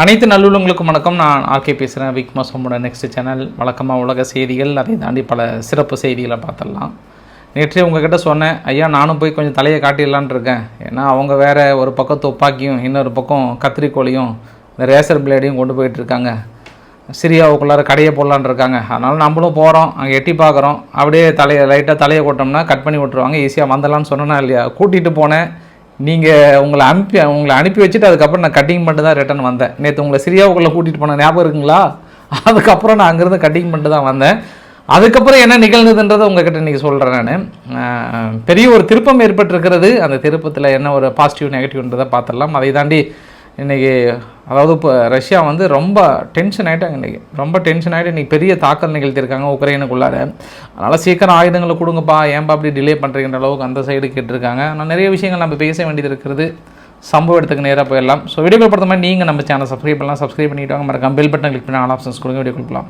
அனைத்து நல்லுள்ளங்களுக்கும் வணக்கம். நான் ஆர்கே பேசுகிறேன் விக் மாசமோட நெக்ஸ்ட் சேனல் வழக்கமாக உலக செய்திகள் அதை தாண்டி பல சிறப்பு செய்திகளை பார்த்துடலாம். நேற்றே உங்ககிட்ட சொன்னேன் ஐயா நானும் போய் கொஞ்சம் தலையை காட்டிடலான்னு இருக்கேன். ஏன்னா அவங்க வேறு ஒரு பக்கம் துப்பாக்கியும் இன்னொரு பக்கம் கத்திரிக்கோலையும் இந்த ரேசர் பிளேடையும் கொண்டு போயிட்டுருக்காங்க சிரியாவுக்குள்ளார கடையை போடலான்ருக்காங்க அதனால் நம்மளும் போகிறோம் அங்கே எட்டி பார்க்குறோம். அப்படியே தலையை லைட்டாக தலையை கொட்டோம்னா கட் பண்ணி விட்ருவாங்க ஈஸியாக வந்துடலான்னு சொன்னேன்னா இல்லையா? கூட்டிகிட்டு போனேன். நீங்கள் உங்களை அனுப்பி உங்களை அனுப்பி வச்சுட்டு அதுக்கப்புறம் நான் கட்டிங் பண்ணிட்டு தான் ரிட்டன் வந்தேன். நேற்று உங்களை சிரியாவுக்குள்ளே கூட்டிகிட்டு போன ஞாபகம் இருக்குங்களா? அதுக்கப்புறம் நான் அங்கேருந்து கட்டிங் பண்ணிட்டு தான் வந்தேன். அதுக்கப்புறம் என்ன நிகழ்ந்ததுன்றதை உங்ககிட்ட இன்றைக்கி சொல்கிறேன் நான். பெரிய ஒரு திருப்பம் ஏற்பட்டிருக்கிறது. அந்த திருப்பத்தில் என்ன ஒரு பாசிட்டிவ் நெகட்டிவ்ன்றதை பார்த்துடலாம். அதை தாண்டி இன்றைக்கி அதாவது இப்போ ரஷ்யா வந்து ரொம்ப டென்ஷன் ஆகிட்டாங்க இன்றைக்கி ரொம்ப டென்ஷன் ஆகிட்டு இன்றைக்கி பெரிய தாக்கல் நிகழ்த்தியிருக்காங்க உக்ரைனுக்குள்ளார. அதனால் சீக்கிரம் ஆயுதங்களை கொடுங்கப்பா ஏன்பா அப்படி டிலே பண்ணுறீங்கிற அளவுக்கு அந்த சைடு கேட்டிருக்காங்க. ஆனால் நிறைய விஷயங்கள் நம்ம பேச வேண்டியது இருக்கிறது சம்பவ இடத்துக்கு நேராக போயிடலாம். ஸோ வீடியோ பொறுத்த மாதிரி நீங்கள் நம்ம சேனல் சப்ஸ்கிரைப் பண்ணலாம். சப்ஸ்கிரைப் பண்ணிட்டு வாங்க. மறக்காம பெல் பட்டன் கிளிக் பண்ணி ஆல் ஆப்ஷன்ஸ் கொடுங்க வீடியோ கொடுக்கலாம்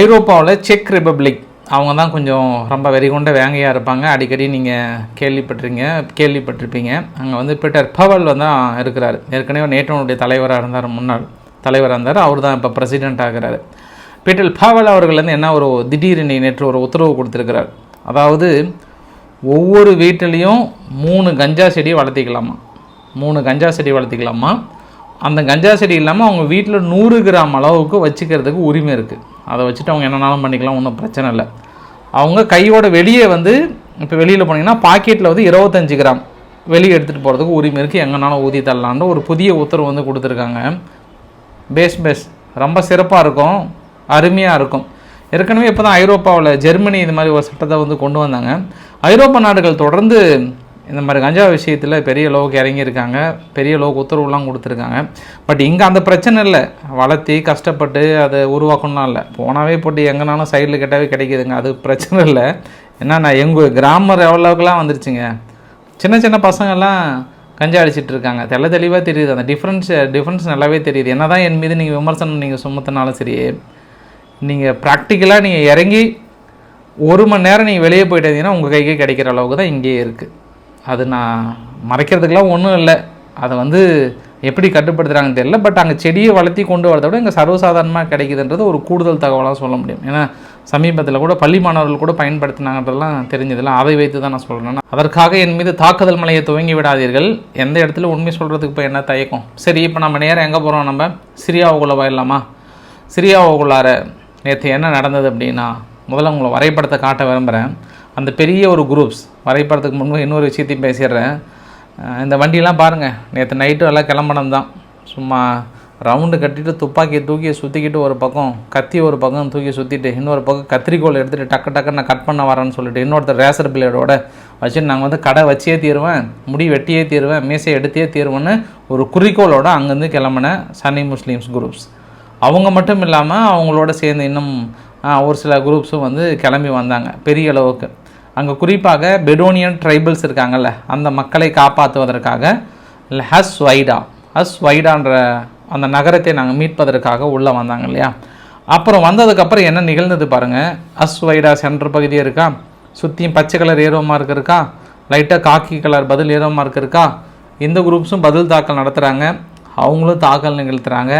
ஐரோப்பாவில் செக் ரிப்பப்ளிக் அவங்க தான் கொஞ்சம் ரொம்ப வெறிகொண்ட வேங்கையாக இருப்பாங்க. அடிக்கடி நீங்கள் கேள்விப்பட்டிருங்க கேள்விப்பட்டிருப்பீங்க. அங்கே வந்து பீட்டர் பவல் வந்து இருக்கிறார். ஏற்கனவே நேட்டோனுடைய தலைவராக இருந்தார் முன்னாள் தலைவராக இருந்தார். அவர் தான் இப்போ பிரசிடென்ட் ஆகிறார். பீட்டர் பவல் அவர்கள் வந்து என்ன ஒரு திடீர்னு நேற்று ஒரு உத்தரவு கொடுத்துருக்கிறார். அதாவது ஒவ்வொரு வீட்டிலையும் மூணு கஞ்சா செடியை வளர்த்திக்கலாமா? மூணு கஞ்சா செடி வளர்த்திக்கலாமா? அந்த கஞ்சா செடி இல்லாமல் அவங்க வீட்டில் நூறு கிராம் அளவுக்கு வச்சுக்கிறதுக்கு உரிமை இருக்குது அதை வச்சுட்டு அவங்க என்னனாலும் பண்ணிக்கலாம் ஒன்றும் பிரச்சனை இல்லை. அவங்க கையோட வெளியே வந்து இப்போ வெளியில் போனீங்கன்னா பாக்கெட்டில் வந்து இருபத்தஞ்சி கிராம் வெளியே எடுத்துகிட்டு போகிறதுக்கு உரிமை இருக்குது எங்கேனாலும் ஊதி தள்ளலான்னு ஒரு புதிய உத்தரவு வந்து கொடுத்துருக்காங்க. பேஸ் பேஸ் ரொம்ப சிறப்பாக இருக்கும். அருமையாக இருக்கும். ஏற்கனவே இப்போ தான் ஐரோப்பாவில் ஜெர்மனி இது மாதிரி ஒரு சட்டத்தை வந்து கொண்டு வந்தாங்க. ஐரோப்பா நாடுகள் தொடர்ந்து இந்த மாதிரி கஞ்சா விஷயத்தில் பெரிய அளவுக்கு இறங்கியிருக்காங்க. பெரிய அளவுக்கு உத்தரவுலாம் கொடுத்துருக்காங்க. பட் இங்கே அந்த பிரச்சனை இல்லை. வளர்த்தி கஷ்டப்பட்டு அதை உருவாக்கணும்லாம் இல்லை. போனாவே போட்டு எங்கேனாலும் சைடில் கேட்டாவே கிடைக்குதுங்க. அது பிரச்சனை இல்லை. ஏன்னா நான் எங்கள் கிராமர் லெவலுக்குலாம் வந்துருச்சுங்க. சின்ன சின்ன பசங்கள்லாம் கஞ்சா அடிச்சிட்டு இருக்காங்க. தெள்ள தெளிவாக தெரியுது. அந்த டிஃப்ரென்ஸ் டிஃப்ரென்ஸ் நல்லாவே தெரியுது. என்ன தான் என் மீது நீங்கள் விமர்சனம் நீங்கள் சுமத்தினாலும் சரி நீங்கள் ப்ராக்டிக்கலாக நீங்கள் இறங்கி ஒரு மணி நேரம் நீங்கள் வெளியே போயிட்டீங்கன்னா உங்கள் கைக்கே கிடைக்கிற அளவுக்கு தான் இங்கேயே இருக்குது அது நான் மறைக்கிறதுக்கெலாம் ஒன்றும் இல்லை. அதை வந்து எப்படி கட்டுப்படுத்துகிறாங்கன்னு தெரியல. பட் அங்கே செடியை வளர்த்தி கொண்டு வரதை விட இங்கே சர்வசாதாரணமாக கிடைக்குதுன்றது ஒரு கூடுதல் தகவலாக சொல்ல முடியும். ஏன்னா சமீபத்தில் கூட பள்ளி மாணவர்கள் கூட பயன்படுத்தினாங்கன்றதெல்லாம் தெரிஞ்சதில்ல அதை வைத்து தான் நான் சொல்கிறேன் அதற்காக என் மீது தாக்குதல் மலையை துவங்கி விடாதீர்கள். எந்த இடத்துல உண்மை சொல்கிறதுக்கு இப்போ என்ன தயக்கம்? சரி இப்போ நம்ம நேரம் எங்கே போகிறோம் நம்ம? சிரியாவுக்குள்ளே போயிடலாமா? சிரியாவுக்குள்ளார நேற்று என்ன நடந்தது அப்படின்னா முதல்ல உங்களை வரைபடத்தை காட்ட விரும்புகிறேன் அந்த பெரிய ஒரு குரூப்ஸ் வரைபடத்துக்கு முன்பு இன்னொரு விஷயத்தையும் பேசிடுறேன். இந்த வண்டியெல்லாம் பாருங்கள் நேற்று நைட்டு எல்லாம் கிளம்பணும் தான். சும்மா ரவுண்டு கட்டிட்டு துப்பாக்கியை தூக்கி சுற்றிக்கிட்டு ஒரு பக்கம் கத்தி ஒரு பக்கம் தூக்கி சுற்றிட்டு இன்னொரு பக்கம் கத்திரிக்கோல் எடுத்துகிட்டு டக்கு டக்குன்னு நான் கட் பண்ண வரேன்னு சொல்லிட்டு இன்னொருத்தர் ரேசர் பிளேடோட வச்சுட்டு நாங்கள் வந்து கடை வச்சே தீருவேன் முடி வெட்டியே தீருவேன் மீசை எடுத்தே தீருவேன்னு ஒரு குறிக்கோளோட அங்கேருந்து கிளம்பின சன்னி முஸ்லீம்ஸ் குரூப்ஸ் அவங்க மட்டும் இல்லாமல் அவங்களோட சேர்ந்து இன்னும் ஒரு சில குரூப்ஸும் வந்து கிளம்பி வந்தாங்க பெரிய அளவுக்கு. அங்கே குறிப்பாக பெடோனியன் ட்ரைபல்ஸ் இருக்காங்கல்ல அந்த மக்களை காப்பாற்றுவதற்காக ஹஸ் வைடா. ஹஸ் வைடான்ற அந்த நகரத்தை நாங்கள் மீட்பதற்காக உள்ளே வந்தாங்க இல்லையா? அப்புறம் வந்ததுக்கப்புறம் என்ன நிகழ்ந்தது பாருங்கள் அஸ் வைடா சென்டர் பகுதியே இருக்கா? சுற்றியும் பச்சை கலர் ஏரோ மார்க் இருக்கா? லைட்டாக காக்கி கலர் பதில் ஏரோ மார்க் இருக்கா? இந்த குரூப்ஸும் பதில் தாக்கல் நடத்துகிறாங்க அவங்களும் தாக்கல் நிகழ்த்துறாங்க.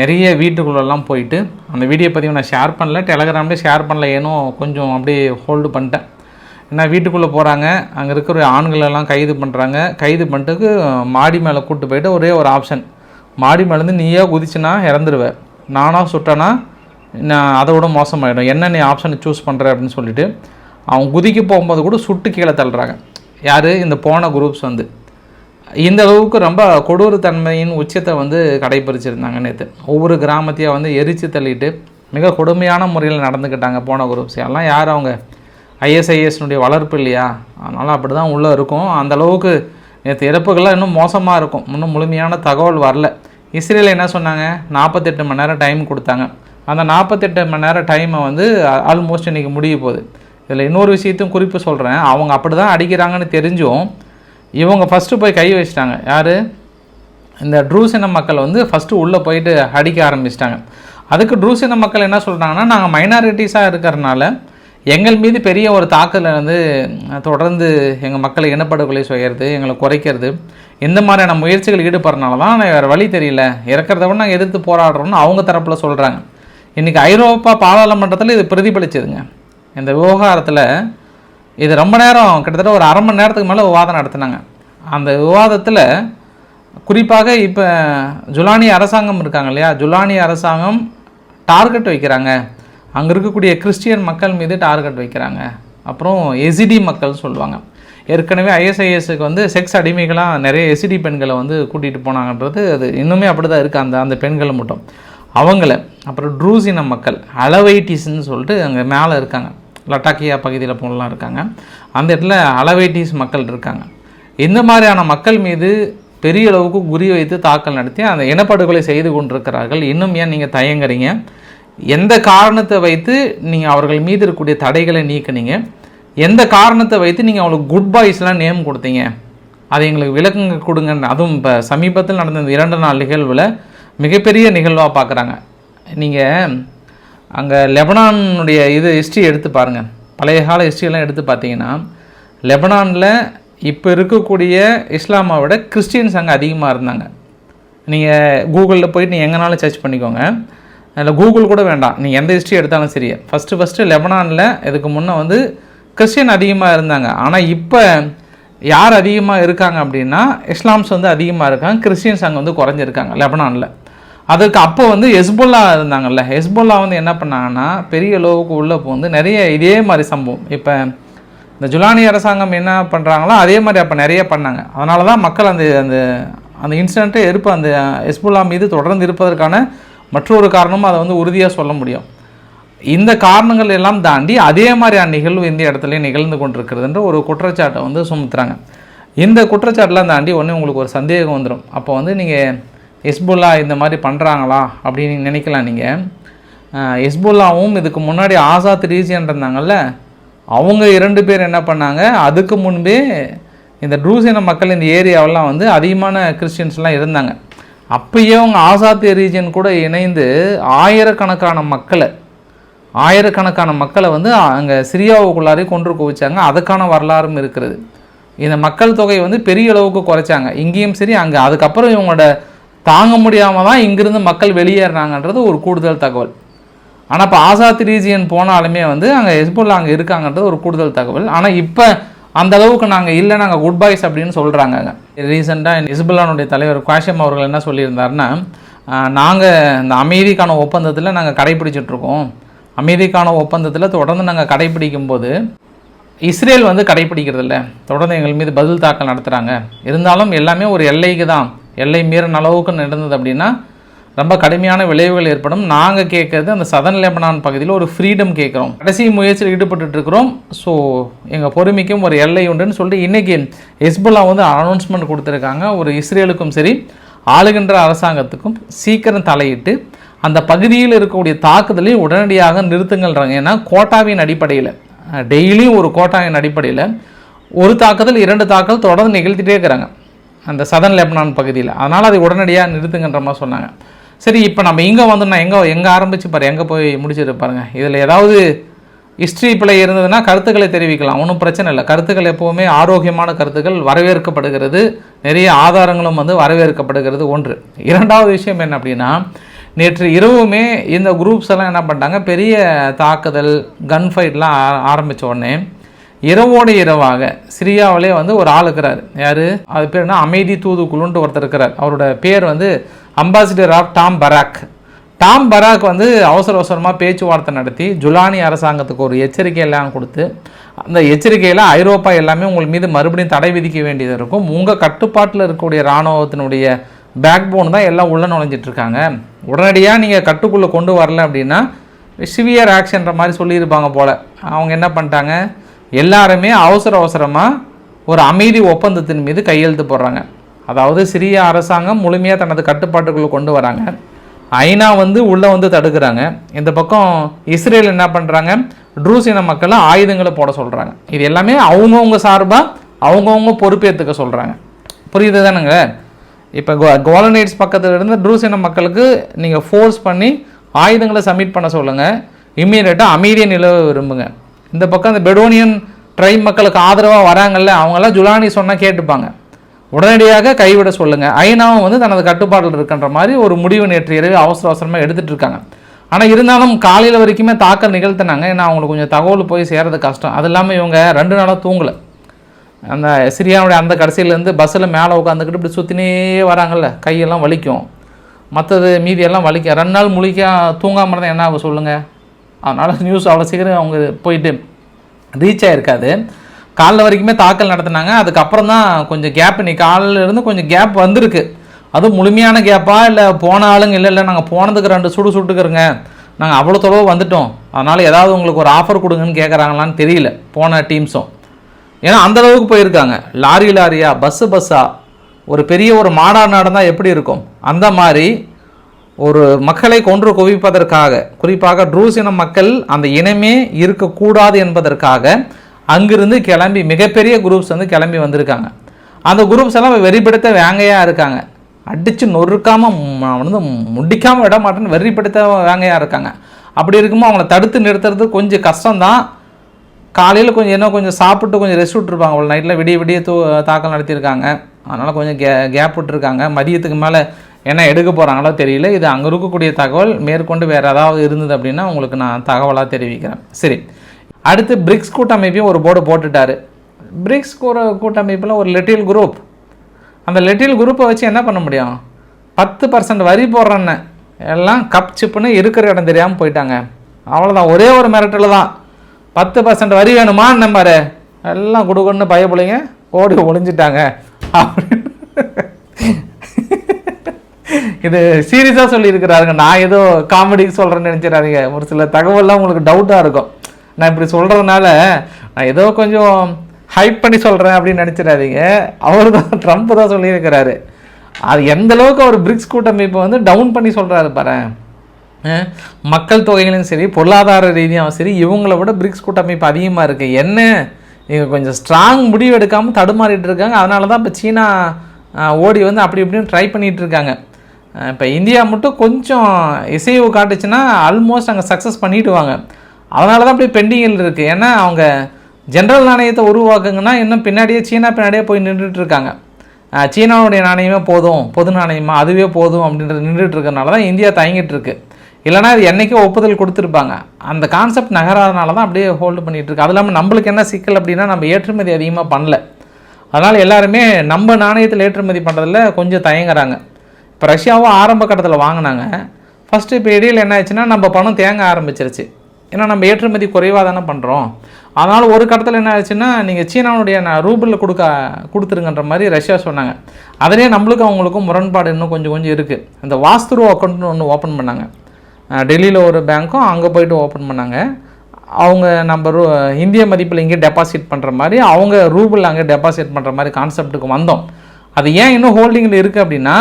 நிறைய வீட்டுக்குள்ளெல்லாம் போயிட்டு அந்த வீடியோ பதிவு நான் ஷேர் பண்ணல டெலகிராம்லேயே ஷேர் பண்ணல ஏனோ கொஞ்சம் அப்படியே ஹோல்டு பண்ணிட்டேன். ஏன்னா வீட்டுக்குள்ளே போகிறாங்க அங்கே இருக்கிற ஆண்களெல்லாம் கைது பண்ணுறாங்க கைது பண்ணிட்டுக்கு மாடி மேலே கூப்பிட்டு போயிட்டு ஒரே ஒரு ஆப்ஷன் மாடி மேலேருந்து நீயே குதிச்சுனா இறந்துருவேன் நானாக சுட்டேன்னா நான் அதை விட மோசமாயிடும். என்ன நீ ஆப்ஷனை சூஸ் பண்ணுற அப்படின்னு சொல்லிட்டு அவங்க குதிக்க போகும்போது கூட சுட்டு கீழே தள்ளுறாங்க. யார்? இந்த போன குரூப்ஸ் வந்து. இந்த அளவுக்கு ரொம்ப கொடூரத்தன்மையின் உச்சத்தை வந்து கடைபிடிச்சிருந்தாங்க நேற்று ஒவ்வொரு கிராமத்தையும் வந்து எரித்து தள்ளிட்டு மிக கொடுமையான முறையில் நடந்துக்கிட்டாங்க போன குரூப்ஸ் எல்லாம் யார் அவங்க? ஐஎஸ்ஐஎஸ்னுடைய வளர்ப்பு இல்லையா? அதனால் அப்படி தான் உள்ளே இருக்கும். அந்தளவுக்கு நேற்று இறப்புகள்லாம் இன்னும் மோசமாக இருக்கும். இன்னும் முழுமையான தகவல் வரல. இஸ்ரேல் என்ன சொன்னாங்க? நாற்பத்தெட்டு மணி நேரம் டைம் கொடுத்தாங்க. அந்த நாற்பத்தெட்டு மணி நேரம் டைமை வந்து ஆல்மோஸ்ட் இன்றைக்கி முடிய போகுது. இதில் இன்னொரு விஷயத்தையும் குறிப்பு சொல்கிறேன் அவங்க அப்படி தான் அடிக்கிறாங்கன்னு தெரிஞ்சும் இவங்க ஃபஸ்ட்டு போய் கை வச்சிட்டாங்க. யார்? இந்த ட்ரூசின மக்கள் வந்து ஃபஸ்ட்டு உள்ளே போயிட்டு அடிக்க ஆரம்பிச்சிட்டாங்க. அதுக்கு ட்ரூசின மக்கள் என்ன சொல்கிறாங்கன்னா நாங்கள் மைனாரிட்டிஸாக இருக்கிறனால எங்கள் மீது பெரிய ஒரு தாக்குதலை வந்து தொடர்ந்து எங்கள் மக்களை இனப்படுகொலை செய்கிறது எங்களை குறைக்கிறது. இந்த மாதிரியான முயற்சிகள் ஈடுபடுறனால தான் வேறு வழி தெரியல. இறக்கிறத விட நாங்கள் எதிர்த்து போராடுறோம்னு அவங்க தரப்பில் சொல்கிறாங்க இன்றைக்கி ஐரோப்பா பாராளுமன்றத்தில் இது பிரதிபலிச்சதுங்க. இந்த விவகாரத்தில் இது ரொம்ப நேரம் கிட்டத்தட்ட ஒரு அரை மணி நேரத்துக்கு மேலே விவாதம் நடத்தினாங்க. அந்த விவாதத்தில் குறிப்பாக இப்போ ஜுலானி அரசாங்கம் இருக்காங்க இல்லையா? ஜுலானி அரசாங்கம் டார்கெட் வைக்கிறாங்க. அங்கே இருக்கக்கூடிய கிறிஸ்டியன் மக்கள் மீது டார்கெட் வைக்கிறாங்க. அப்புறம் எசிடி மக்கள் சொல்லுவாங்க. ஏற்கனவே ஐஎஸ்ஐஎஸ்க்கு வந்து செக்ஸ் அடிமைகளாக நிறைய எசிடி பெண்களை வந்து கூட்டிகிட்டு போனாங்கன்றது அது இன்னுமே அப்படி தான் இருக்குது அந்த அந்த பெண்களை மட்டும். அவங்கள அப்புறம் ட்ரூசின மக்கள் அளவைட்டிஸ்ன்னு சொல்லிட்டு அங்கே மேலே இருக்காங்க. லட்டாக்கியா பகுதியில் போலாம் இருக்காங்க. அந்த இடத்துல அளவைட்டிஸ் மக்கள் இருக்காங்க. இந்த மாதிரியான மக்கள் மீது பெரிய அளவுக்கு குறி வைத்து தாக்கல் நடத்தி அந்த இனப்படுகொலை செய்து கொண்டிருக்கிறார்கள். இன்னும் ஏன் நீங்கள் தயங்குறீங்க? எந்த காரணத்தை வைத்து நீங்கள் அவர்கள் மீது இருக்கக்கூடிய தடைகளை நீக்கினீங்க? எந்த காரணத்தை வைத்து நீங்கள் அவங்களுக்கு குட் பாய்ஸ்லாம் நேம் கொடுத்தீங்க? அதை எங்களுக்கு விளக்குங்க கொடுங்க அதுவும் இப்போ சமீபத்தில் நடந்த இந்த இரண்டு நாள் நிகழ்வில் மிகப்பெரிய நிகழ்வாக பார்க்குறாங்க நீங்கள் அங்கே லெபனானுடைய இது ஹிஸ்ட்ரி எடுத்து பாருங்கள் பழைய கால ஹிஸ்ட்ரியெல்லாம் எடுத்து பார்த்தீங்கன்னா லெபனானில் இப்போ இருக்கக்கூடிய இஸ்லாமை விட கிறிஸ்டியன்ஸ் அங்கே அதிகமாக இருந்தாங்க. நீங்கள் கூகுளில் போயிட்டு நீங்கள் எங்கேனாலும் சர்ச் பண்ணிக்கோங்க. அதில் கூகுள் கூட வேண்டாம். நீங்கள் எந்த ஹிஸ்ட்ரி எடுத்தாலும் சரி. ஃபஸ்ட்டு ஃபஸ்ட்டு லெபனானில் இதுக்கு முன்னே வந்து கிறிஸ்டின் அதிகமாக இருந்தாங்க. ஆனால் இப்போ யார் அதிகமாக இருக்காங்க அப்படின்னா இஸ்லாம்ஸ் வந்து அதிகமாக இருக்காங்க. கிறிஸ்டியன்ஸ் அங்கே வந்து குறைஞ்சிருக்காங்க லெபனானில். அதுக்கு அப்போ வந்து ஹெஸ்புல்லா இருந்தாங்கல்ல. ஹெஸ்புல்லா வந்து என்ன பண்ணாங்கன்னா பெரிய அளவுக்கு உள்ளே வந்து நிறைய இதே மாதிரி சம்பவம். இப்போ இந்த ஜுலானி அரசாங்கம் என்ன பண்ணுறாங்களோ அதே மாதிரி அப்போ நிறைய பண்ணாங்க. அதனால தான் மக்கள் அந்த அந்த அந்த இன்சிடென்ட்டை இருப்ப அந்த ஹெஸ்புல்லா மீது தொடர்ந்து இருப்பதற்கான மற்றொரு காரணமும் அதை வந்து உறுதியாக சொல்ல முடியும். இந்த காரணங்கள் எல்லாம் தாண்டி அதே மாதிரியான நிகழ்வு இந்த இடத்துல நிகழ்ந்து கொண்டிருக்கிறதுன்ற ஒரு குற்றச்சாட்டை வந்து சுமத்துறாங்க. இந்த குற்றச்சாட்டெலாம் தாண்டி ஒன்று உங்களுக்கு ஒரு சந்தேகம் வந்துடும் அப்போ வந்து நீங்கள் ஹெஸ்புல்லா இந்த மாதிரி பண்ணுறாங்களா அப்படின்னு நினைக்கலாம் நீங்கள் ஹெஸ்புல்லாவும் இதுக்கு முன்னாடி ஆசாத் ரீஜியன் இருந்தாங்கல்ல அவங்க இரண்டு பேர் என்ன பண்ணாங்க? அதுக்கு முன்பே இந்த ட்ரூசின மக்கள் இந்த ஏரியாவெல்லாம் வந்து அதிகமான கிறிஸ்டியன்ஸ்லாம் இருந்தாங்க. அப்பயே அவங்க ஆசாத்திய ரீஜியன் கூட இணைந்து ஆயிரக்கணக்கான மக்களை ஆயிரக்கணக்கான மக்களை வந்து அங்கே சிரியாவுக்குள்ளாரே கொன்று குவிச்சாங்க. அதுக்கான வரலாறும் இருக்கிறது. இந்த மக்கள் தொகை வந்து பெரிய அளவுக்கு குறைச்சாங்க. இங்கேயும் சரி அங்கே அதுக்கப்புறம் இவங்களோட தாங்க முடியாமல் தான் இங்கேருந்து மக்கள் வெளியேறினாங்கன்றது ஒரு கூடுதல் தகவல். ஆனால் இப்போ ஆசாத் ரீஜியன் போனாலுமே வந்து அங்கே ஹெஸ்புல்லா அங்கே இருக்காங்கன்றது ஒரு கூடுதல் தகவல். ஆனால் இப்போ அந்த அளவுக்கு நாங்கள் இல்லை நாங்கள் குட் பாய்ஸ் அப்படின்னு சொல்கிறாங்க ரீசெண்டாக ஹிஸ்புல்லானுடைய தலைவர் குவாஷம் அவர்கள் என்ன சொல்லியிருந்தாருன்னா நாங்கள் இந்த அமைதிக்கான ஒப்பந்தத்தில் நாங்கள் கடைபிடிச்சிட்ருக்கோம் அமைதிக்கான ஒப்பந்தத்தில் தொடர்ந்து நாங்கள் கடைபிடிக்கும் போது இஸ்ரேல் வந்து கடைப்பிடிக்கிறதில்ல தொடர்ந்து எங்கள் மீது பதில் தாக்கல் நடத்துகிறாங்க இருந்தாலும் எல்லாமே ஒரு எல்லைக்கு தான் எல்லை மீறின அளவுக்கு நடந்தது அப்படின்னா ரொம்ப கடுமையான விளைவுகள் ஏற்படும். நாங்கள் கேட்குறது அந்த சதன் லெபனான் பகுதியில் ஒரு ஃப்ரீடம் கேட்குறோம். கடைசி முயற்சியில் ஈடுபட்டு இருக்கிறோம் ஸோ எங்கள் பொறுமைக்கும் ஒரு எல்லை உண்டுன்னு சொல்லிட்டு இன்றைக்கி ஹெஸ்புல்லா வந்து அனௌன்ஸ்மெண்ட் கொடுத்துருக்காங்க. ஒரு இஸ்ரேலுக்கும் சரி ஆளுகின்ற அரசாங்கத்துக்கும் சீக்கிரம் தலையிட்டு அந்த பகுதியில் இருக்கக்கூடிய தாக்குதலை உடனடியாக நிறுத்துங்கள்றாங்க. ஏன்னா கோட்டாவின் அடிப்படையில் டெய்லியும் ஒரு கோட்டாவின் அடிப்படையில் ஒரு தாக்குதல் இரண்டு தாக்குதல் தொடர்ந்து நிகழ்த்திட்டே இருக்கிறாங்க. அந்த சதன் லெபனான் பகுதியில். அதனால் அதை உடனடியாக நிறுத்துங்கன்ற மாதிரி சொன்னாங்க. சரி இப்போ நம்ம இங்கே வந்தோம்னா எங்கே எங்கே ஆரம்பிச்சு பாரு எங்கே போய் முடிச்சிட்டு பாருங்க. இதில் ஏதாவது ஹிஸ்ட்ரி பிள்ளை இருந்ததுன்னா கருத்துக்களை தெரிவிக்கலாம். ஒன்றும் பிரச்சனை இல்லை. கருத்துக்கள் எப்போவுமே ஆரோக்கியமான கருத்துக்கள் வரவேற்கப்படுகிறது. நிறைய ஆதாரங்களும் வந்து வரவேற்கப்படுகிறது. ஒன்று. இரண்டாவது விஷயம் என்ன அப்படின்னா நேற்று இரவுமே இந்த குரூப்ஸ் எல்லாம் என்ன பண்ணிட்டாங்க? பெரிய தாக்குதல் கன் ஃபைட்லாம் ஆரம்பித்த உடனே இரவோடு இரவாக சிரியாவிலே வந்து ஒரு ஆள் இருக்கிறார். யார்? அது பேர் என்ன? அமைதி தூதுக்குழுன்ட்டு ஒருத்தர் இருக்கிறார். அவரோட பேர் வந்து ambassador of Tom Barrack Tom Barrack வந்து அவசர அவசரமாக பேச்சுவார்த்தை நடத்தி ஜுலானி அரசாங்கத்துக்கு ஒரு எச்சரிக்கை எல்லாம் கொடுத்து அந்த எச்சரிக்கையில் ஐரோப்பா எல்லாமே உங்கள் மீது மறுபடியும் தடை விதிக்க வேண்டியது இருக்கும். உங்கள் கட்டுப்பாட்டில் இருக்கக்கூடிய இராணுவத்தினுடைய பேக் போன் தான் எல்லாம் உள்ளே நுழைஞ்சிட்ருக்காங்க உடனடியாக நீங்கள் கட்டுக்குள்ளே கொண்டு வரல அப்படின்னா சிவியர் ஆக்ஷன்ற மாதிரி சொல்லியிருப்பாங்க போல். அவங்க என்ன பண்ணிட்டாங்க? எல்லாருமே அவசர அவசரமாக ஒரு அமைதி ஒப்பந்தத்தின் மீது கையெழுத்து போடுறாங்க. அதாவது சிரிய அரசாங்கம் முழுமையாக தனது கட்டுப்பாட்டுக்குள்ளே கொண்டு வராங்க. ஐநா வந்து உள்ளே வந்து தடுக்கிறாங்க. இந்த பக்கம் இஸ்ரேல் என்ன பண்ணுறாங்க ட்ரூசின மக்களை ஆயுதங்களை போட சொல்கிறாங்க இது எல்லாமே அவங்கவுங்க சார்பாக அவங்கவுங்க பொறுப்பேற்றுக்க சொல்கிறாங்க புரியுது தானுங்க? இப்போ கோ கோலனைட்ஸ் பக்கத்தில் இருந்து ட்ரூசின மக்களுக்கு நீங்கள் ஃபோர்ஸ் பண்ணி ஆயுதங்களை சப்மிட் பண்ண சொல்லுங்கள் இம்மீடியட்டாக அமைதியை நிலவ விரும்புங்க. இந்த பக்கம் இந்த பெடோனியன் ட்ரைப் மக்களுக்கு ஆதரவாக வராங்கல்ல அவங்களாம் ஜுலானி சொன்னால் கேட்டுப்பாங்க. உடனடியாக கைவிட சொல்லுங்கள் ஐநாவும் வந்து தனது கட்டுப்பாட்டில் இருக்கின்ற மாதிரி ஒரு முடிவு நேற்று இரவு அவசர அவசரமாக எடுத்துகிட்டு இருக்காங்க. ஆனால் இருந்தாலும் காலையில் வரைக்குமே தாக்கல் நிகழ்த்தினாங்க. ஏன்னா அவங்களுக்கு கொஞ்சம் தகவல் போய் சேர்றது கஷ்டம். அது இல்லாமல் இவங்க ரெண்டு நாளாக தூங்கலை. அந்த சிரியாவுடைய அந்த கடைசியிலேருந்து பஸ்ஸில் மேலே உட்காந்துக்கிட்டு இப்படி சுற்றினே வராங்கல்ல. கையெல்லாம் வலிக்கும். மற்றது மீதியெல்லாம் வலிக்கும். ரெண்டு நாள் முழிக்க தூங்காமல் இருந்தால் என்ன ஆகும் சொல்லுங்கள் அதனால் நியூஸ் அவ்வளோ சீக்கிரம் அவங்க போயிட்டு ரீச் ஆகிருக்காது காலைல வரைக்குமே தாக்கல் நடத்தினாங்க. அதுக்கப்புறம் தான் கொஞ்சம் கேப் நீ காலையில இருந்து கொஞ்சம் கேப் வந்திருக்கு. அதுவும் முழுமையான கேப்பா இல்லை போன ஆளுங்க இல்லை இல்லை நாங்கள் போனதுக்கு ரெண்டு சுடு சுட்டுக்கிறோங்க. நாங்கள் அவ்வளோ தொலைவு வந்துட்டோம். அதனால் ஏதாவது உங்களுக்கு ஒரு ஆஃபர் கொடுங்கன்னு கேட்குறாங்களான்னு தெரியல போன டீம்ஸும் ஏன்னா அந்த அளவுக்கு போயிருக்காங்க. லாரி லாரியா பஸ்ஸு பஸ்ஸா ஒரு பெரிய ஒரு மாடா நடந்தால் எப்படி இருக்கும்? அந்த மாதிரி ஒரு மக்களை கொன்று குவிப்பதற்காக குறிப்பாக ட்ரூஸ் இன மக்கள் அந்த இனமே இருக்கக்கூடாது என்பதற்காக அங்கிருந்து கிளம்பி மிகப்பெரிய குரூப்ஸ் வந்து கிளம்பி வந்திருக்காங்க. அந்த குரூப்ஸ் எல்லாம் வெறிப்படுத்த வேங்கையாக இருக்காங்க. அடித்து நொறுக்காமல் வந்து முடிக்காமல் விட மாட்டேன்னு வெறிப்படுத்த வேங்கையாக இருக்காங்க. அப்படி இருக்கும்போது அவங்கள தடுத்து நிறுத்துறது கொஞ்சம் கஷ்டம்தான். காலையில் கொஞ்சம் என்ன கொஞ்சம் சாப்பிட்டு கொஞ்சம் ரெஸ்ட் விட்டுருப்பாங்க அவ்வளோ நைட்டில் விடிய விடிய தூ தாக்கல் நடத்தியிருக்காங்க. அதனால் கொஞ்சம் கே கேப் விட்டுருக்காங்க. மதியத்துக்கு மேலே என்ன எடுக்க போகிறாங்களோ தெரியல. இது அங்கே இருக்கக்கூடிய தகவல் மேற்கொண்டு வேறு ஏதாவது இருந்தது அப்படின்னா உங்களுக்கு நான் தகவலாக தெரிவிக்கிறேன். சரி. அடுத்து பிரிக்ஸ் கூட்டமைப்பையும் ஒரு போர்டு போட்டுட்டார். பிரிக்ஸ் கூட்டமைப்பில் ஒரு லிட்டில் குரூப் அந்த லிட்டில் குரூப்பை வச்சு என்ன பண்ண முடியும்? பத்து பர்சன்ட் வரி போடுறேன்னு. எல்லாம் கப் சிப்புன்னு இருக்கிற இடம் தெரியாமல் போயிட்டாங்க. அவ்வளோதான் ஒரே ஒரு மிரட்டில் தான். பத்து பர்சன்ட் வரி வேணுமா நம்பாரு எல்லாம் கொடுக்கணுன்னு பயப்பிள்ளைங்க ஓடி ஒளிஞ்சிட்டாங்க. அப்படின்னு இது சீரியஸாக சொல்லியிருக்கிறாருங்க. நான் ஏதோ காமெடிக்கு சொல்கிறேன்னு நினச்சிடாதீங்க. ஒரு சில தகவல்லாம் உங்களுக்கு டவுட்டாக இருக்கும். நான் இப்படி சொல்கிறதுனால நான் ஏதோ கொஞ்சம் ஹைப் பண்ணி சொல்கிறேன் அப்படின்னு நினச்சிடாதீங்க. அவர் தான் ட்ரம்ப் தான் சொல்லியிருக்கிறாரு. அது எந்த அளவுக்கு அவர் பிரிக்ஸ் கூட்டமைப்பை வந்து டவுன் பண்ணி சொல்கிறாரு பாரு. மக்கள் தொகைகளும் சரி பொருளாதார ரீதியாகவும் சரி இவங்கள விட பிரிக்ஸ் கூட்டமைப்பு அதிகமாக இருக்குது என்ன? இவங்க கொஞ்சம் ஸ்ட்ராங் முடிவு எடுக்காமல் தடுமாறிட்டு இருக்காங்க. அதனால தான் இப்போ சீனா ஓடி வந்து அப்படி இப்படின்னு ட்ரை பண்ணிட்டு இருக்காங்க. இப்போ இந்தியா மட்டும் கொஞ்சம் இசைவு காட்டுச்சுன்னா ஆல்மோஸ்ட் அங்கே சக்ஸஸ் பண்ணிவிடுவாங்க அதனால தான் அப்படியே பெண்டிங்கில் இருக்குது ஏன்னா அவங்க ஜென்ரல் நாணயத்தை உருவாக்குங்கன்னா இன்னும் பின்னாடியே சீனா பின்னாடியே போய் நின்றுட்டு இருக்காங்க. சீனாவுடைய நாணயமே போதும் பொது நாணயமாக அதுவே போதும் அப்படின்றது நின்றுட்டு இருக்கனால தான் இந்தியா தயங்கிட்டு இருக்கு. இல்லைனா இது என்னைக்கோ ஒப்புதல் கொடுத்துருப்பாங்க. அந்த கான்செப்ட் நகராதனால தான் அப்படியே ஹோல்டு பண்ணிட்டு இருக்கு. அது இல்லாமல் நம்மளுக்கு என்ன சிக்கல் அப்படின்னா நம்ம ஏற்றுமதி அதிகமாக பண்ணல. அதனால் எல்லாருமே நம்ம நாணயத்தில் ஏற்றுமதி பண்ணுறதுல கொஞ்சம் தயங்குறாங்க. இப்போ ரஷ்யாவும் ஆரம்ப கட்டத்தில் வாங்கினாங்க. ஃபஸ்ட்டு இப்போ இடையில் என்ன ஆச்சுன்னா நம்ம பணம் தேங்க ஆரம்பிச்சிருச்சு. ஏன்னா நம்ம ஏற்றுமதி குறைவாக தானே பண்ணுறோம் அதனால் ஒரு கட்டத்தில் என்ன ஆச்சுன்னா நீங்கள் சீனாவுடைய நான் ரூபிளில் கொடுக்க கொடுத்துருங்கன்ற மாதிரி ரஷ்யா சொன்னாங்க. அதிலே நம்மளுக்கும் அவங்களுக்கும் முரண்பாடு இன்னும் கொஞ்சம் கொஞ்சம் இருக்குது இந்த வாஸ்துரு அக்கௌண்ட்னு ஒன்று ஓப்பன் பண்ணாங்க. டெல்லியில் ஒரு பேங்க்கும் அங்கே போய்ட்டு ஓப்பன் பண்ணாங்க. அவங்க நம்ம ரூ இந்திய மதிப்பில் இங்கே டெபாசிட் பண்ணுற மாதிரி அவங்க ரூபிள் அங்கே டெபாசிட் பண்ணுற மாதிரி கான்செப்ட்டுக்கு வந்தோம். அது ஏன் இன்னும் ஹோல்டிங்கில் இருக்குது அப்படின்னா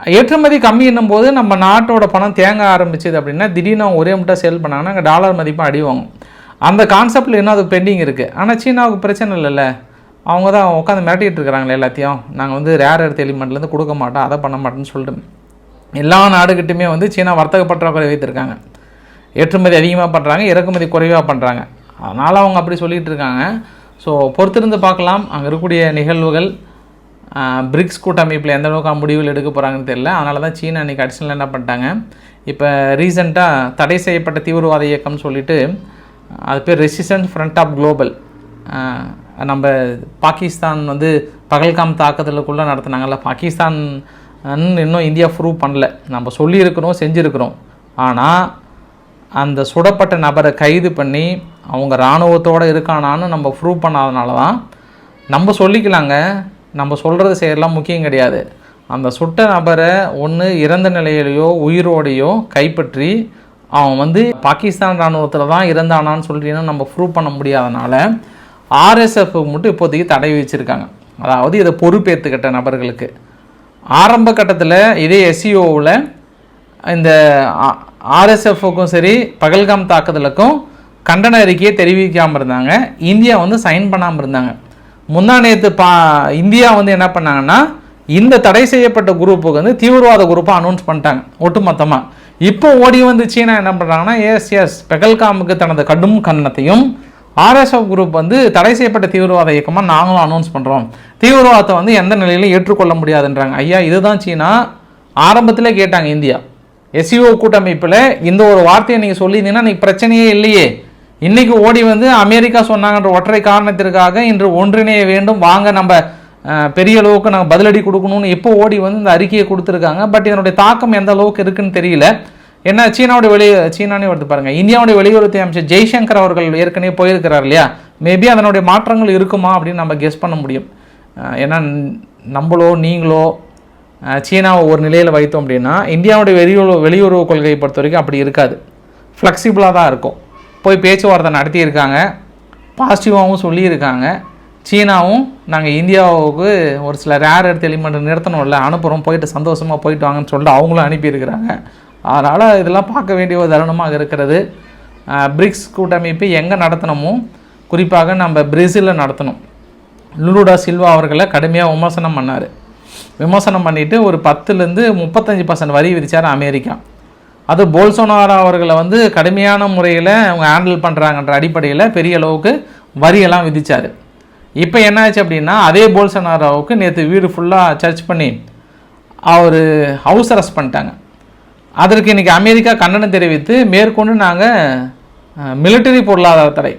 ஏற்றுமதி கம்மி என்னும் போது நம்ம நாட்டோட பணம் தேங்க ஆரம்பிச்சது அப்படின்னா திடீர்னு அவங்க ஒரே முட்டை சேல் பண்ணாங்கன்னா அங்கே டாலர் மதிப்பும் அடி வாங்கும். அந்த கான்செப்டில் இன்னும் அது பெண்டிங் இருக்குது ஆனால் சீனாவுக்கு பிரச்சனை இல்லைல்ல. அவங்க தான் உட்காந்து மிரட்டிட்டு இருக்கிறாங்களே எல்லாத்தையும். நாங்கள் வந்து ரேர் எடுத்த எலிமெண்ட்லேருந்து கொடுக்க மாட்டோம் அதை பண்ண மாட்டோம்னு சொல்லிட்டு. எல்லா நாடுகிட்டுமே வந்து சீனா வர்த்தக பற்றாக்குறை வைத்திருக்காங்க. ஏற்றுமதி அதிகமாக பண்ணுறாங்க இறக்குமதி குறைவாக பண்ணுறாங்க அதனால் அவங்க அப்படி சொல்லிகிட்டு இருக்காங்க. ஸோ பொறுத்திருந்து பார்க்கலாம். அங்கே இருக்கக்கூடிய நிகழ்வுகள். பிரிக்ஸ் கூட்டமைப்பில் எந்த அளவுக்கு முடிவுகள் எடுக்க போகிறாங்கன்னு தெரியல. அதனால தான் சீனா அன்றைக்கி அடிஷனல் என்ன பண்ணிட்டாங்க? இப்போ ரீசெண்டாக தடை செய்யப்பட்ட தீவிரவாத இயக்கம்னு சொல்லிட்டு அது பேர் ரெசிஸ்டன்ஸ் ஃப்ரண்ட் ஆஃப் குளோபல் நம்ம பாகிஸ்தான் வந்து பகல்காம் தாக்குதலுக்குள்ளே நடத்துனாங்கல்ல. பாகிஸ்தான் இன்னும் இந்தியா ப்ரூவ் பண்ணல. நம்ம சொல்லியிருக்கிறோம் செஞ்சுருக்கிறோம். ஆனால் அந்த சுடப்பட்ட நபரை கைது பண்ணி அவங்க இராணுவத்தோடு இருக்கானான்னு நம்ம ப்ரூவ் பண்ணாதனால தான் நம்ம சொல்லிக்கலாங்க. நம்ம சொல்கிறது செய்யலாம் முக்கியம் கிடையாது. அந்த சுட்ட நபரை ஒன்று இறந்த நிலையிலையோ உயிரோடையோ கைப்பற்றி அவன் வந்து பாகிஸ்தான் இராணுவத்தில் தான் இறந்தானான்னு சொல்லிட்டு நம்ம ப்ரூவ் பண்ண முடியாதனால ஆர்எஸ்எஃப் மட்டும் இப்போதைக்கு தடை வச்சுருக்காங்க அதாவது இதை பொறுப்பேற்றுக்கிட்ட நபர்களுக்கு. ஆரம்ப கட்டத்தில் இதே எஸ்சிஓவில் இந்த ஆர்எஸ்எஃப்க்கும் சரி பகல்காம் தாக்குதலுக்கும் கண்டன அறிக்கையை தெரிவிக்காமல் இருந்தாங்க. இந்தியா வந்து சைன் பண்ணாமல் இருந்தாங்க. முந்தா நேற்று பா இந்தியா வந்து என்ன பண்ணாங்கன்னா இந்த தடை செய்யப்பட்ட குரூப்புக்கு வந்து தீவிரவாத குரூப்பாக அனௌன்ஸ் பண்ணிட்டாங்க ஒட்டுமொத்தமாக இப்போ ஓடி வந்து சீனா என்ன பண்ணுறாங்கன்னா எஸ் எஸ் பெகல்காமுக்கு தனது கடும் கன்னத்தையும் ஆர்எஸ்எஃப் குரூப் வந்து தடை செய்யப்பட்ட தீவிரவாத இயக்கமாக நாங்களும் அனௌன்ஸ் பண்ணுறோம் தீவிரவாதத்தை வந்து எந்த நிலையிலும் ஏற்றுக்கொள்ள முடியாதுன்றாங்க. ஐயா இதுதான் சீனா. ஆரம்பத்தில் கேட்டாங்க இந்தியா. எஸ்இஓ கூட்டமைப்பில் இந்த ஒரு வார்த்தையை நீங்கள் சொல்லியிருந்தீங்கன்னா இன்னைக்கு பிரச்சனையே இல்லையே. இன்னைக்கு ஓடி வந்து அமெரிக்கா சொன்னாங்கன்ற ஒற்றை காரணத்திற்காக இன்று ஒன்றிணைய வேண்டும் வாங்க நம்ம பெரிய அளவுக்கு நாங்கள் பதிலடி கொடுக்கணும்னு இப்போ ஓடி வந்து இந்த அறிக்கையை கொடுத்துருக்காங்க. பட் இதனுடைய தாக்கம் எந்த அளவுக்கு இருக்குன்னு தெரியல. என்ன சீனாவுடைய வெளி சீனானே வருது பாருங்கள் இந்தியாவுடைய வெளியுறவுத்துறை அமைச்சர் ஜெய்சங்கர் அவர்கள் ஏற்கனவே போயிருக்கிறார் இல்லையா? மேபி அதனுடைய மாற்றங்கள் இருக்குமா அப்படின்னு நம்ம கெஸ் பண்ண முடியும். ஏன்னா நம்மளோ நீங்களோ சீனாவை ஒரு நிலையில் வைத்தோம் அப்படின்னா இந்தியாவுடைய வெளியுறவு வெளியுறவு கொள்கையை பொறுத்த வரைக்கும் அப்படி இருக்காது. ஃப்ளெக்சிபிளாக தான் இருக்கும். போய் பேச்சுவார்த்தை நடத்தியிருக்காங்க. பாசிட்டிவாகவும் சொல்லியிருக்காங்க. சீனாவும் நாங்கள் இந்தியாவுக்கு ஒரு சில ரேர் எடுத்து எலிமெண்ட் நிறுத்தணும்ல அனுப்புகிறோம் போயிட்டு சந்தோஷமாக போயிட்டு வாங்கன்னு சொல்லிட்டு அவங்களும் அனுப்பியிருக்கிறாங்க. அதனால் இதெல்லாம் பார்க்க வேண்டிய ஒரு தருணமாக இருக்கிறது. பிரிக்ஸ் கூட்டமைப்பு எங்கே நடத்தணுமோ குறிப்பாக நம்ம பிரேசிலில் நடத்தணும். லுலுடா சில்வா அவர்களை கடுமையாக விமர்சனம் பண்ணார். விமர்சனம் பண்ணிவிட்டு ஒரு பத்துலேருந்து முப்பத்தஞ்சு பர்சன்ட் வரி விதிச்சார் அமெரிக்கா. அது போல்சோனாரோ அவர்களை வந்து கடுமையான முறையில் அவங்க ஹேண்டில் பண்ணுறாங்கன்ற அடிப்படையில் பெரிய அளவுக்கு வரியெல்லாம் விதிச்சார். இப்போ என்னாச்சு அப்படின்னா அதே போல்சனாராவுக்கு நேற்று வீடு ஃபுல்லாக சர்ச் பண்ணி அவர் ஹவுஸ் அரெஸ்ட் பண்ணிட்டாங்க. அதற்கு இன்றைக்கி அமெரிக்கா கண்டனம் தெரிவித்து மேற்கொண்டு நாங்கள் மிலிட்டரி பொருளாதார தடை.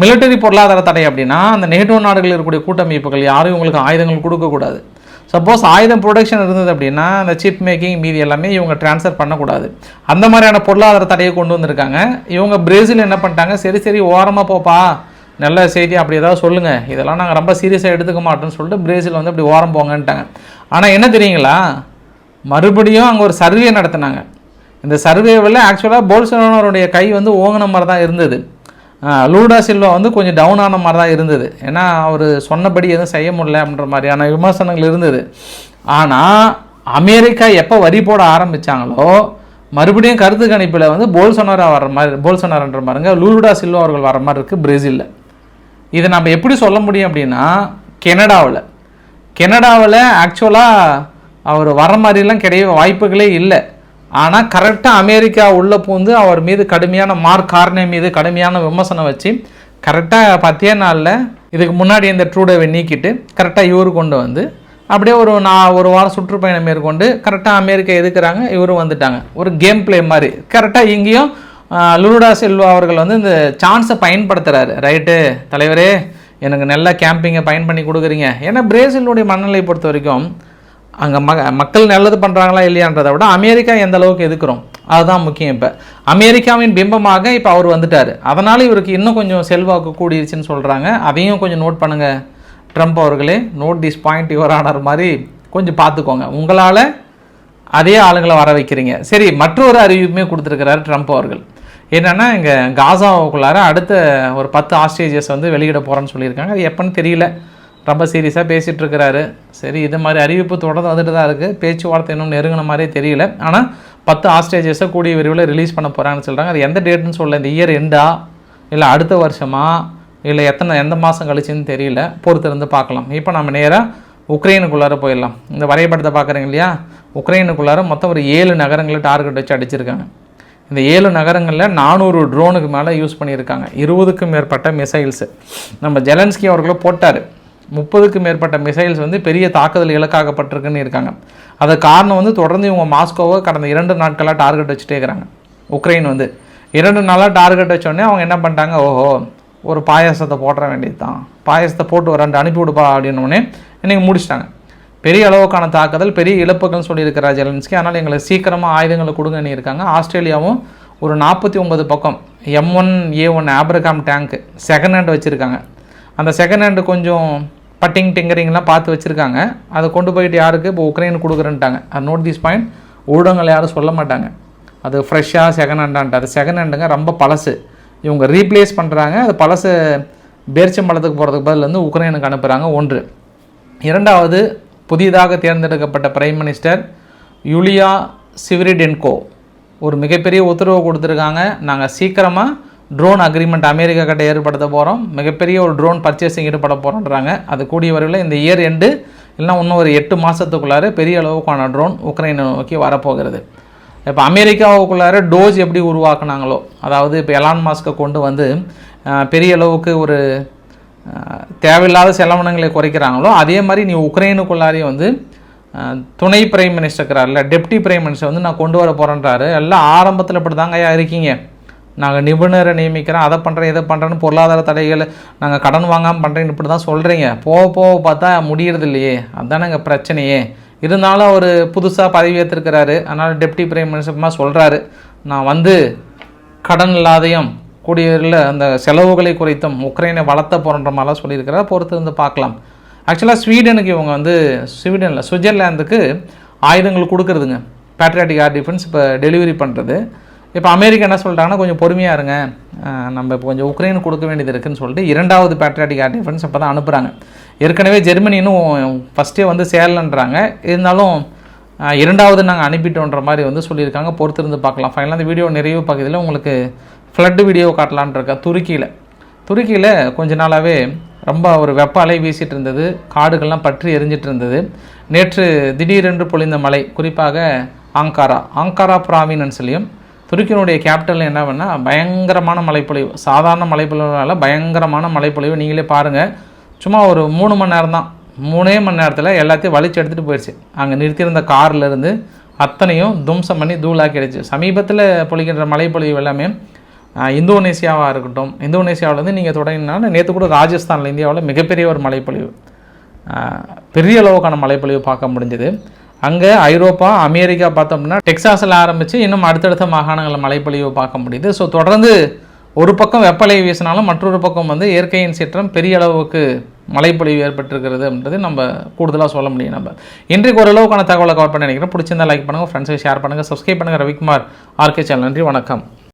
மிலிட்டரி பொருளாதார தடை அப்படின்னா அந்த நேட்டோ நாடுகளில் இருக்கக்கூடிய கூட்டமைப்புகள் யாரும் இவங்களுக்கு ஆயுதங்கள் கொடுக்கக்கூடாது. சப்போஸ் ஆயுதம் ப்ரொடக்ஷன் இருந்தது அப்படின்னா அந்த சிப் மேக்கிங் மீதி எல்லாமே இவங்க ட்ரான்ஸ்ஃபர் பண்ணக்கூடாது. அந்த மாதிரியான பொருளாதார தடையை கொண்டு வந்திருக்காங்க. இவங்க பிரேசில் என்ன பண்ணிட்டாங்க? சரி சரி ஓரமாக போப்பா. நல்ல செய்தி அப்படி ஏதாவது சொல்லுங்கள் இதெல்லாம் நாங்கள் ரொம்ப சீரியஸாக எடுத்துக்க மாட்டோம்னு சொல்லிட்டு பிரேசில் வந்து அப்படி ஓரம் போங்கன்ட்டாங்க. ஆனால் என்ன தெரியுங்களா? மறுபடியும் அங்கே ஒரு சர்வே நடத்தினாங்க. இந்த சர்வேவில் ஆக்சுவலாக போல்சனோருடைய கை வந்து ஓங்கின மாதிரி தான் இருந்தது. லூடா சில்வா வந்து கொஞ்சம் டவுன் ஆன மாதிரி தான் இருந்தது. ஏன்னா அவர் சொன்னபடி எதுவும் செய்ய முடியல அப்படின்ற மாதிரியான விமர்சனங்கள் இருந்தது. ஆனால் அமெரிக்கா எப்போ வரி போட ஆரம்பிச்சாங்களோ மறுபடியும் கருத்து கணிப்பில் வந்து போல்சோனாரா வர மாதிரி போல்சோனார்ன்ற மாதிரிங்க லூடா சில்வா அவர்கள் வர மாதிரி இருக்குது பிரேசிலில். இதை நம்ம எப்படி சொல்ல முடியும் அப்படின்னா கெனடாவில். கெனடாவில் ஆக்சுவலாக அவர் வர மாதிரிலாம் கிடைய வாய்ப்புகளே இல்லை. ஆனால் கரெக்டாக அமெரிக்கா உள்ளே பூந்து அவர் மீது கடுமையான மார்க் கார்னே மீது கடுமையான விமர்சனம் வச்சு கரெக்டாக பத்தே நாளில் இதுக்கு முன்னாடி இந்த ட்ரூடோவை நீக்கிட்டு கரெக்டாக இவரு கொண்டு வந்து அப்படியே ஒரு நான் ஒரு வாரம் சுற்றுப்பயணம் மேற்கொண்டு கரெக்டாக அமெரிக்கா எதுக்குறாங்க இவரும் வந்துட்டாங்க. ஒரு கேம் ப்ளே மாதிரி. கரெக்டாக இங்கேயும் ஆஹ், லுருடா செல்வா அவர்கள் வந்து இந்த சான்ஸை பயன்படுத்துகிறாரு ரைட்டு தலைவரே எனக்கு நல்ல கேம்பிங்கை பயன் பண்ணி கொடுக்குறீங்க. ஏன்னா பிரேசிலுடைய மனநிலையை பொறுத்த வரைக்கும் அங்கே ம மக்கள் நல்லது பண்ணுறாங்களா இல்லையான்றதை விட அமெரிக்கா எந்த அளவுக்கு எதுக்குறோம்? அதுதான் முக்கியம் இப்போ. அமெரிக்காவின் பிம்பமாக இப்போ அவர் வந்துட்டார். அதனால் இவருக்கு இன்னும் கொஞ்சம் செல்வாக்கு கூடிருச்சுன்னு சொல்கிறாங்க அதையும் கொஞ்சம் நோட் பண்ணுங்கள் ட்ரம்ப் அவர்களே note this point your honour மாதிரி கொஞ்சம் பார்த்துக்கோங்க. உங்களால் அதே ஆளுங்களை வர வைக்கிறீங்க. சரி மற்றொரு அறிவிப்புமே கொடுத்துருக்கிறாரு ட்ரம்ப் அவர்கள். என்னென்னா இங்கே காசாவுக்குள்ளார அடுத்த ஒரு பத்து ஆஸ்ட்ரேஜியஸ் வந்து வெளியிட போகிறேன்னு சொல்லியிருக்காங்க. அது எப்போன்னு தெரியல. ரொம்ப சீரியஸாக பேசிகிட்டு இருக்கிறாரு சரி இது மாதிரி அறிவிப்பு தொடர்ந்து வந்துட்டு தான் இருக்குது பேச்சுவார்த்தை இன்னும் நெருங்கின மாதிரியே தெரியல. ஆனால் பத்து ஆஸ்டேஜஸை கூடிய விரைவில் ரிலீஸ் பண்ண போகிறாங்கன்னு சொல்கிறாங்க அது எந்த டேட்டுன்னு சொல்ல இந்த இயர் எண்டா இல்லை அடுத்த வருஷமா? இல்லை எத்தனை எந்த மாதம் கழிச்சுன்னு தெரியல. பொறுத்திருந்து பார்க்கலாம். இப்போ நம்ம நேராக உக்ரைனுக்குள்ளார போயிடலாம். இந்த வரைபடத்தை பார்க்குறீங்க இல்லையா? உக்ரைனுக்குள்ளார மொத்தம் ஒரு ஏழு நகரங்களை டார்கெட் வச்சு அடிச்சிருக்காங்க. இந்த ஏழு நகரங்களில் நானூறு ட்ரோனுக்கு மேலே யூஸ் பண்ணியிருக்காங்க. இருபதுக்கும் மேற்பட்ட மிசைல்ஸு நம்ம ஜெலன்ஸ்கி அவர்களும் போட்டார். முப்பதுக்கு மேற்பட்ட மிசைல்ஸ் வந்து பெரிய தாக்குதல் இலக்காகப்பட்டிருக்குன்னு இருக்காங்க. அது காரணம் வந்து தொடர்ந்து இவங்க மாஸ்கோவை கடந்த இரண்டு நாட்களாக டார்கெட் வச்சுட்டே இருக்கிறாங்க. உக்ரைன் வந்து. இரண்டு நாளாக டார்கெட் வச்சோடனே அவங்க என்ன பண்ணிட்டாங்க? ஓஹோ ஒரு பாயாசத்தை போட்டுற வேண்டியது தான் பாயாசத்தை போட்டு ஒரு ரெண்டு அனுப்பி விடுப்பா அப்படின்னோடனே இன்றைக்கி முடிச்சிட்டாங்க. பெரிய அளவுக்கான தாக்குதல் பெரிய இழப்புகள்னு சொல்லியிருக்கிறார் ஜெலன்ஸ்கி. அதனால் எங்களுக்கு சீக்கிரமாக ஆயுதங்களை கொடுங்கன்னு இருக்காங்க. ஆஸ்திரேலியாவும் ஒரு நாற்பத்தி ஒன்பது பக்கம் M one A one Abraham tank second hand வச்சுருக்காங்க. அந்த செகண்ட் ஹேண்டு கொஞ்சம் பட்டிங் டிங்கரிங்லாம் பார்த்து வச்சுருக்காங்க. அதை கொண்டு போயிட்டு யாருக்கு? இப்போ உக்ரைனுக்கு கொடுக்குறேன்ட்டாங்க. அது நோட் திஸ் பாயிண்ட் ஊடகங்கள் யாரும் சொல்ல மாட்டாங்க. அது ஃப்ரெஷ்ஷாக செகண்ட் ஹேண்டான்ட்டு அது செகண்ட் ஹேண்டுங்க ரொம்ப பழசு. இவங்க ரீப்ளேஸ் பண்ணுறாங்க அது பழசு பேர்ச்சம்பழத்துக்கு போகிறதுக்கு பதில் வந்து உக்ரைனுக்கு அனுப்புகிறாங்க ஒன்று. இரண்டாவது புதிதாக தேர்ந்தெடுக்கப்பட்ட பிரைம் மினிஸ்டர் யூலியா சிவரிடென்கோ ஒரு மிகப்பெரிய உத்தரவு கொடுத்துருக்காங்க. நாங்கள் சீக்கிரமாக ட்ரோன் அக்ரிமெண்ட் அமெரிக்கா கிட்ட ஏற்படுத்த போகிறோம் மிகப்பெரிய ஒரு ட்ரோன் பர்ச்சேசிங் ஈடுபட போகிறோன்றாங்க அது கூடிய வரையில் இந்த இயர் எண்டு இல்லைனா இன்னும் ஒரு எட்டு மாதத்துக்குள்ளார பெரிய அளவுக்கான ட்ரோன் உக்ரைனை நோக்கி வரப்போகிறது. இப்போ அமெரிக்காவுக்குள்ளார டோஜ் எப்படி உருவாக்குனாங்களோ அதாவது இப்போ எலான் மாஸ்க்கை கொண்டு வந்து பெரிய அளவுக்கு ஒரு தேவையில்லாத செலவினங்களை குறைக்கிறாங்களோ அதே மாதிரி நீ உக்ரைனுக்குள்ளாரே வந்து துணை பிரைம் மினிஸ்டர் இருக்கிறார்ல டெப்டி பிரைம் மினிஸ்டர் வந்து நான் கொண்டு வர போகிறேன்றாரு எல்லாம் ஆரம்பத்தில் இப்படி தாங்க ஐயா இருக்கீங்க. நாங்கள் நிபுணரை நியமிக்கிறோம் அதை பண்ணுறேன் இதை பண்ணுறேன்னு பொருளாதார தடைகள் நாங்கள் கடன் வாங்காமல் பண்ணுறேன்னு இப்படி தான் சொல்கிறீங்க போக போக பார்த்தா முடியறது இல்லையே. அதுதானங்க பிரச்சனையே. இருந்தாலும் அவர் புதுசாக பதவியேற்றிருக்கிறாரு அதனால் டெப்டி பிரைம் மினிஸ்டர்மா சொல்கிறாரு நான் வந்து கடன் இல்லாதையும் கூடியவரில் அந்த செலவுகளை குறைத்தும் உக்ரைனை வளர்த்த போகிற மாதிரிலாம் சொல்லியிருக்கிறார். பொறுத்து வந்து பார்க்கலாம். ஆக்சுவலாக ஸ்வீடனுக்கு இவங்க வந்து ஸ்வீடனில் சுவிட்சர்லாந்துக்கு ஆயுதங்கள் கொடுக்குறதுங்க. பேட்ரியாட்டிக் ஏர் டிஃபென்ஸ் இப்போ டெலிவரி பண்ணுறது இப்போ அமெரிக்கா என்ன சொல்லிட்டாங்கன்னா கொஞ்சம் பொறுமையாக இருங்க. நம்ம இப்போ கொஞ்சம் உக்ரைனுக்கு கொடுக்க வேண்டியது இருக்குதுன்னு சொல்லிட்டு இரண்டாவது பேட்ரியாட்டிக் ஏர் டிஃபென்ஸ் இப்போ தான் அனுப்புகிறாங்க ஏற்கனவே ஜெர்மனி ஃபஸ்ட்டே வந்து சேரலன்றாங்க. இருந்தாலும் இரண்டாவது நாங்கள் அனுப்பிட்டோன்ற மாதிரி வந்து சொல்லியிருக்காங்க. பொறுத்திருந்து பார்க்கலாம். ஃபைனலாக அந்த வீடியோ நிறைவு பகுதியில் உங்களுக்கு ஃப்ளட் வீடியோ காட்டலான்னு துருக்கியில். துருக்கியில் கொஞ்ச நாளாகவே ரொம்ப ஒரு வெப்ப அலை வீசிட்டு இருந்தது. காடுகள்லாம் பற்றி எரிஞ்சிட்டு இருந்தது. நேற்று திடீரென்று பொழிந்த மழை குறிப்பாக ஆங்காரா. ஆங்காரா ப்ராவினன்ஸ்லையும் துருக்கியினுடைய கேபிட்டல் என்ன பண்ணால் பயங்கரமான மழைப்பொழிவு. சாதாரண மழைப்பொழிவுனால பயங்கரமான மழைப்பொழிவு. நீங்களே பாருங்கள் சும்மா ஒரு மூணு மணி நேரம் தான். மூணே மணி நேரத்தில் எல்லாத்தையும் வலிச்சு எடுத்துகிட்டு போயிடுச்சு அங்கே நிறுத்தியிருந்த கார்லேருந்து அத்தனையும் தும்சம் பண்ணி தூளாக்கிடுச்சு. சமீபத்தில் பொழிகின்ற மழைப்பொழிவு எல்லாமே இந்தோனேசியாவாக இருக்கட்டும் இந்தோனேசியாவிலேருந்து நீங்கள் தொடங்கினாலும் நேற்று கூட ராஜஸ்தானில் இந்தியாவில் மிகப்பெரிய ஒரு மழைப்பொழிவு. பெரிய அளவுக்கான மழைப்பொழிவு பார்க்க முடிஞ்சது. அங்கே ஐரோப்பா அமெரிக்கா பார்த்தோம்னா டெக்ஸாஸில் டெக்சாஸில் ஆரம்பித்து இன்னும் அடுத்தடுத்த மாகாணங்களில் மழைப்பொழிவு பார்க்க முடியுது. ஸோ தொடர்ந்து ஒரு பக்கம் வெப்பலை வீசினாலும் மற்றொரு பக்கம் வந்து இயற்கையின் சீற்றம் பெரிய அளவுக்கு மழைப்பொழிவு ஏற்பட்டிருக்கிறது அப்படின்றது நம்ம கூடுதலாக சொல்ல முடியும் நம்ம. இன்றைக்கு ஓரளவுக்கான தகவலை கவர் பண்ணி நினைக்கிறேன். பிடிச்சிருந்தா லைக் பண்ணுங்கள் ஃப்ரெண்ட்ஸுக்கு ஷேர் பண்ணுங்கள் சப்ஸ்கிரைப் பண்ணுங்கள் ரவிக்குமார் ஆர்கே சேனல் நன்றி வணக்கம்.